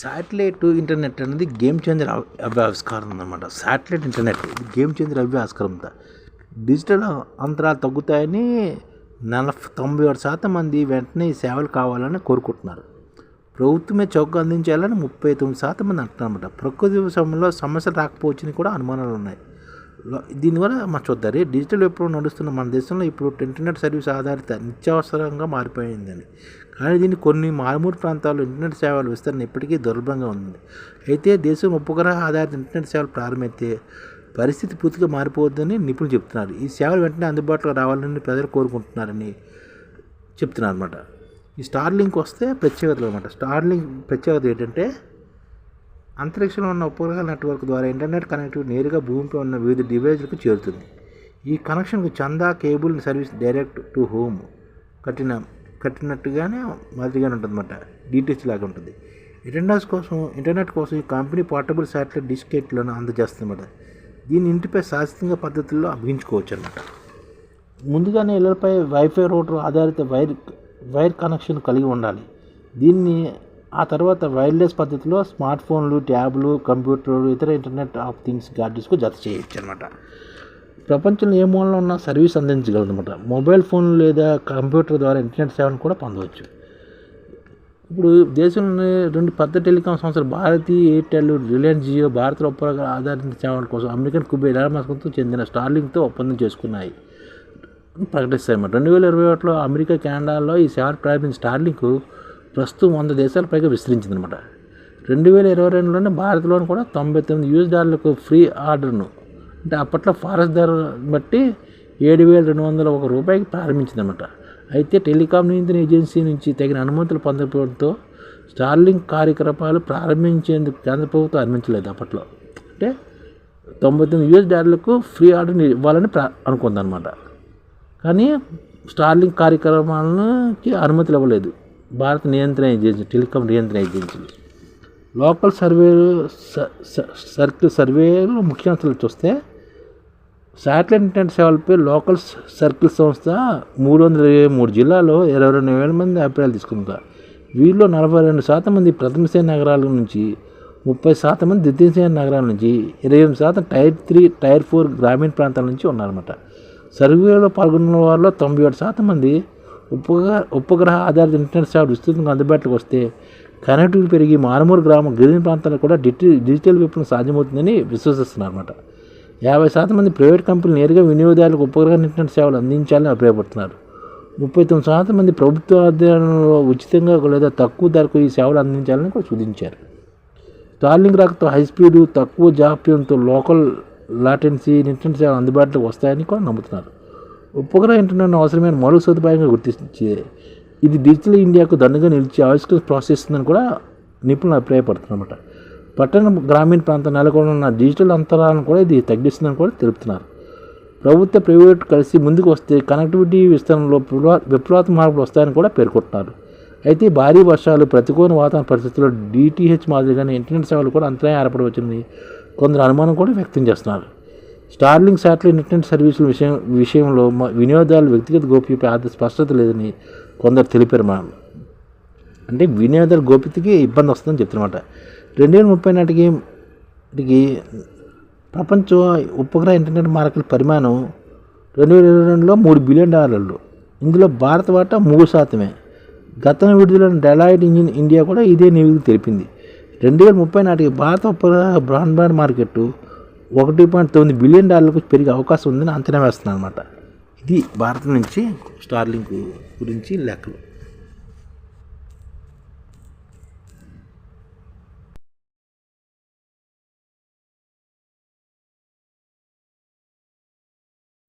Satellite internet అనేది game changer ఆవిష్కారం అనమాట శాటిలైట్ ఇంటర్నెట్ గేమ్ చేంజర్ ఆవిష్కారం డిజిటల్ అంతరాలు తగ్గుతాయని నలభై తొంభై ఆరు శాతం మంది వెంటనే ఈ సేవలు కావాలని కోరుకుంటున్నారు. ప్రభుత్వమే చౌక అందించాలని ముప్పై తొమ్మిది శాతం మంది అంటున్నారన్నమాట. ప్రకృతి సమయంలో సమస్యలు రాకపోవచ్చని కూడా అనుమానాలు ఉన్నాయి. దీనివల్ల మా చూద్దాం డిజిటల్ ఎప్పుడు నడుస్తున్న మన దేశంలో ఇప్పుడు ఇంటర్నెట్ సర్వీస్ ఆధారిత నిత్యావసరంగా మారిపోయిందని. కానీ దీన్ని కొన్ని మారుమూల ప్రాంతాల్లో ఇంటర్నెట్ సేవల విస్తరణ ఇప్పటికీ దుర్లభంగా ఉంది. అయితే దేశం ఉపగ్రహ ఆధారిత ఇంటర్నెట్ సేవలు ప్రారంభమైతే పరిస్థితి పూర్తిగా మారిపోవద్దని నిపుణులు చెప్తున్నారు. ఈ సేవలు వెంటనే అందుబాటులో రావాలని ప్రజలు కోరుకుంటున్నారని చెప్తున్నారు అనమాట ఈ స్టార్లింక్ వస్తే ప్రత్యేకతలు అనమాట స్టార్లింక్ ప్రత్యేకత ఏంటంటే అంతరిక్షంలో ఉన్న ఉపగ్రహ నెట్వర్క్ ద్వారా ఇంటర్నెట్ కనెక్టివిటీ నేరుగా భూమిపై ఉన్న వివిధ డివైజ్లకు చేరుతుంది. ఈ కనెక్షన్కు చందా cable service direct to home కట్టిన కట్టినట్టుగానే మాదిరిగానే ఉంటుంది అనమాట డిటిహెచ్ లాగా ఉంటుంది. ఇంటర్నెట్ కోసం ఇంటర్నెట్ కోసం ఈ కంపెనీ పోర్టబుల్ శాటిలైట్ డిస్కెట్లను అందజేస్తుందన్నమాట. దీన్ని ఇంటిపై శాశ్వతంగా పద్ధతుల్లో అభిగించుకోవచ్చు అనమాట ముందుగానే ఇళ్ళపై వైఫై రూటర్ ఆధారిత వైర్ వైర్ కనెక్షన్ కలిగి ఉండాలి. దీన్ని ఆ తర్వాత వైర్లెస్ పద్ధతిలో స్మార్ట్ ఫోన్లు ట్యాబ్లు కంప్యూటర్లు ఇతర ఇంటర్నెట్ ఆఫ్ థింగ్స్ గాడ్జెట్స్కు జత చేయొచ్చు అనమాట ప్రపంచంలో ఏ మూలలో ఉన్న సర్వీస్ అందించగలదన్నమాట. మొబైల్ ఫోన్ లేదా కంప్యూటర్ ద్వారా ఇంటర్నెట్ సేవను కూడా పొందవచ్చు. ఇప్పుడు దేశంలోని రెండు పెద్ద టెలికాం సంస్థలు భారతీ ఎయిర్టెల్ రిలయన్స్ జియో భారత ఉపగ్రహ ఆధారిత సేవల కోసం అమెరికన్ కుబేర్ ఎలామస్కంతో చెందిన స్టార్లింగ్తో ఒప్పందం చేసుకున్నాయి. ప్రకటిస్తాయన్నమాట. రెండు వేల ఇరవై ఒకటిలో అమెరికా కెనడాలో ఈ సేవలు ప్రారంభించిన స్టార్లింక్ ప్రస్తుతం వంద దేశాల పైగా విస్తరించిందనమాట రెండు వేల ఇరవై రెండులోనే భారత్లోని కూడా తొంభై తొమ్మిది యూఎస్ డాలర్లకు ఫ్రీ ఆర్డర్ను అంటే అప్పట్లో ఫారెస్ట్ ధర బట్టి ఏడు వేల రెండు వందల ఒక రూపాయికి ప్రారంభించిందనమాట అయితే టెలికాం నియంత్రణ ఏజెన్సీ నుంచి తగిన అనుమతులు పొందకపోవడంతో స్టార్లింగ్ కార్యకలాపాలు ప్రారంభించేందుకు కేంద్ర ప్రభుత్వం అనుమతించలేదు అప్పట్లో. అంటే తొంభై తొమ్మిది యూఎస్ డాలర్లకు ఫ్రీ ఆర్డర్ ఇవ్వాలని ప్రా అనుకుందన్నమాట. కానీ స్టార్లింగ్ కార్యక్రమాలకి అనుమతులు ఇవ్వలేదు. భారత నియంత్రణ ఏజెన్సీ టెలికాం నియంత్రణ ఏజెన్సీ. లోకల్ సర్వేలు స- సర్కిల్ సర్వేలు ముఖ్యాంశాలు చూస్తే శాటిలైట్ ఇంటర్నెట్ సేవలపై లోకల్ సర్కిల్ సంస్థ మూడు వందల ఇరవై మూడు జిల్లాలో ఇరవై రెండు వేల మంది అభిప్రాయాలు తీసుకుందా? వీరిలో నలభై రెండు శాతం మంది ప్రథమ శ్రేణి నగరాల నుంచి ముప్పై శాతం మంది ద్వితీయ శ్రేణి నగరాల నుంచి ఇరవై ఎనిమిది శాతం టైర్ త్రీ టైర్ ఫోర్ గ్రామీణ ప్రాంతాల నుంచి ఉన్నారన్నమాట. సర్వేలో పాల్గొన్న వారిలో తొంభై ఏడు శాతం మంది ఉపగ్రహ ఉపగ్రహ ఆధారిత ఇంటర్నెట్ సేవలు విస్తృతంగా అందుబాటులోకి వస్తే కనెక్టివిటీ పెరిగి మారుమూరు గ్రామ గిరిజన ప్రాంతాల్లో కూడా డిజిటల్ విప్లవం సాధ్యమవుతుందని విశ్వసిస్తున్నారు అనమాట యాభై శాతం మంది ప్రైవేట్ కంపెనీలు నేరుగా వినియోగదారులకు ఉపగ్రహ ఇంటర్నెట్ సేవలు అందించాలని అభిప్రాయపడుతున్నారు. ముప్పై తొమ్మిది శాతం మంది ప్రభుత్వ అధ్యయనంలో ఉచితంగా లేదా తక్కువ ధరకు ఈ సేవలు అందించాలని కూడా సూచించారు. స్టార్లింగ్ రాకతో హై స్పీడ్ తక్కువ జాప్యంతో లోకల్ లాటెన్సీ ఇంటర్నెట్ సేవలు అందుబాటులోకి వస్తాయని కూడా నమ్ముతున్నారు. ఉపగ్రహ ఇంటర్నెట్ అవసరమైన మరో సదుపాయంగా గుర్తించే ఇది డిజిటల్ ఇండియాకు దండగా నిలిచి ఆవిష్కరణ ప్రోత్సహిస్తుందని కూడా నిపుణులు అభిప్రాయపడుతున్నమాట పట్టణ గ్రామీణ ప్రాంతం నెలకొన్న డిజిటల్ అంతరాలను కూడా ఇది తగ్గిస్తుందని కూడా తెలుపుతున్నారు. ప్రభుత్వ ప్రైవేట్ కలిసి ముందుకు వస్తే కనెక్టివిటీ విస్తరణలో విప్లవ- విప్లవాత్మక మార్పులు వస్తాయని కూడా పేర్కొంటున్నారు. అయితే భారీ వర్షాలు ప్రతికూల వాతావరణ పరిస్థితుల్లో డిటిహెచ్ మాదిరిగానే ఇంటర్నెట్ సేవలు కూడా అంతరాయం ఏర్పడవచ్చింది కొందరు అనుమానం కూడా వ్యక్తం చేస్తున్నారు. స్టార్లింగ్ శాటిలైట్ ఇంటర్నెట్ సర్వీసుల విషయం విషయంలో వినియోగదారుల వ్యక్తిగత గోప్యతపై ఆర్థిక స్పష్టత లేదని కొందరు తెలిపారు. మనం అంటే వినియోగదారు గోప్యతకి ఇబ్బంది వస్తుందని చెప్తున్నమాట. రెండు వేల ముప్పై నాటికి నాటికి ప్రపంచ ఉపగ్రహ ఇంటర్నెట్ మార్కెట్ పరిమాణం రెండు వేల ఇరవై రెండులో మూడు బిలియన్ డాలర్లు. ఇందులో భారత వాటా మూడు శాతమే. గతంలో విడుదలైన డెలాయిట్ ఇంజిన్ ఇండియా కూడా ఇదే నివేదిక తెలిపింది. రెండు వేల ముప్పై నాటికి భారత ఉపగ్రహ బ్రాడ్బ్యాండ్ మార్కెట్ ఒకటి పాయింట్ తొమ్మిది బిలియన్ డాలర్లకు పెరిగే అవకాశం ఉందని అంచనా వేస్తున్నాను అనమాట ఇది భారత్ నుంచి స్టార్లింక్ గురించి లెక్కలు.